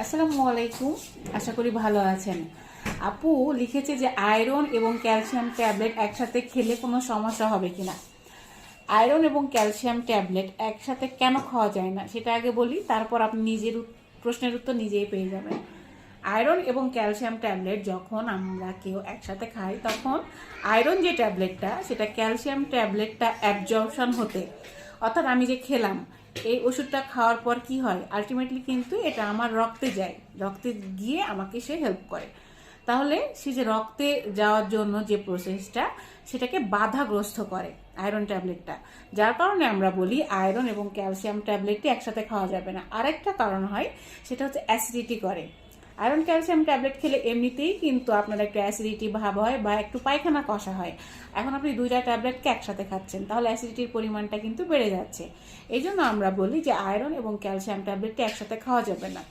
আসসালামু আলাইকুম। আশা করি ভালো আছেন। আপু লিখেছে যে আয়রন এবং ক্যালসিয়াম ট্যাবলেট একসাথে খেলে কোনো সমস্যা হবে কি না আয়রন এবং ক্যালসিয়াম ট্যাবলেট একসাথে কেন খাওয়া যায় না? সেটা আগে বলি, তারপর আপনি নিজের প্রশ্নের উত্তর নিজেই পেয়ে যাবেন। আয়রন এবং ক্যালসিয়াম ট্যাবলেট যখন আমরা কেউ একসাথে খাই, তখন আয়রন যে ট্যাবলেটটা, সেটা ক্যালসিয়াম ট্যাবলেটটা অ্যাবজর্পশন হতে অর্থাৎ আমি যে খেলাম, এই ওষুধটা খাওয়ার পর কি হয়? আলটিমেটলি কিন্তু এটা আমার রক্তে যায়। রক্তে গিয়ে আমাকে সে হেল্প করে। তাহলে সে যে রক্তে যাওয়ার জন্য যে প্রসেসটা সেটাকে বাধাগ্রস্ত করে আয়রন ট্যাবলেটটা যার কারণে আমরা বলি আয়রন এবং ক্যালসিয়াম ট্যাবলেটটি একসাথে খাওয়া যাবে না। আরেকটা কারণ হয়, সেটা হচ্ছে অ্যাসিডিটি করে। আয়রন ক্যালসিয়াম ট্যাবলেট খেলে এমনিতেই কিন্তু আপনার একটু অ্যাসিডিটি ভাব হয় বা একটু পায়খানা কষা হয়। এখন আপনি দুইটা ট্যাবলেটকে একসাথে খাচ্ছেন, তাহলে অ্যাসিডিটির পরিমাণটা কিন্তু বেড়ে যাচ্ছে। এই জন্য আমরা বলি যে আয়রন এবং ক্যালসিয়াম ট্যাবলেটটি একসাথে খাওয়া যাবে না।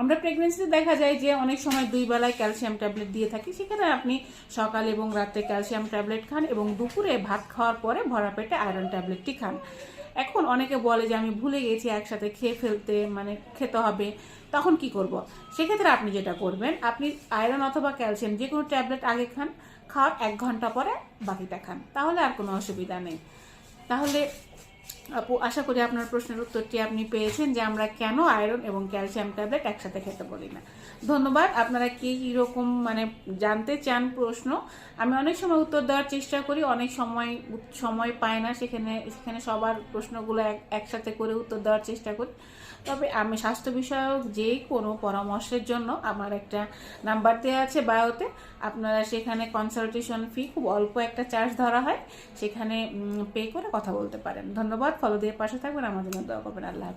আমরা প্রেগনেন্সিতে দেখা যায় যে অনেক সময় দুই বেলায় ক্যালসিয়াম ট্যাবলেট দিয়ে থাকি, সেখানে আপনি সকাল এবং রাতে ক্যালসিয়াম ট্যাবলেট খান এবং দুপুরে ভাত খাওয়ার পরে ভরা পেটে আয়রন ট্যাবলেটটি খান। এখন অনেকে বলে যে আমি ভুলে গেছি একসাথে খেয়ে ফেলতে মানে খেতে হবে, তখন কি করব? সেক্ষেত্রে আপনি যেটা করবেন, আপনি আয়রন অথবা ক্যালসিয়াম যে কোনো ট্যাবলেট আগে খান, খাওয়ার এক ঘণ্টা পরে বাকিটা খান, তাহলে আর কোনো অসুবিধা নেই। তাহলে আপু, আশা করি আপনার প্রশ্নের উত্তরটি আপনি পেয়েছেন যে আমরা কেন আয়রন এবং ক্যালসিয়াম ট্যাবলেট একসাথে খেতে বলি না। ধন্যবাদ। আপনারা কি এরকম মানে জানতে চান প্রশ্ন, আমি অনেক সময় উত্তর দেওয়ার চেষ্টা করি, অনেক সময় সময় পাই না, সেখানে সেখানে সবার প্রশ্নগুলো এক- একসাথে করে উত্তর দেওয়ার চেষ্টা করি। তবে আমি স্বাস্থ্য বিষয়ক যে কোনো পরামর্শের জন্য আমার একটা নাম্বার দেওয়া আছে বায়োতে। আপনারা সেখানে কনসালটেশন ফি খুব অল্প একটা চার্জ ধরা হয়, সেখানে পে করে কথা বলতে পারেন। ধন্যবাদ। ফলো দিয়ে পাশে থাকবেন আমার জন্য দোয়া করবেন আল্লাহ হাফেজ।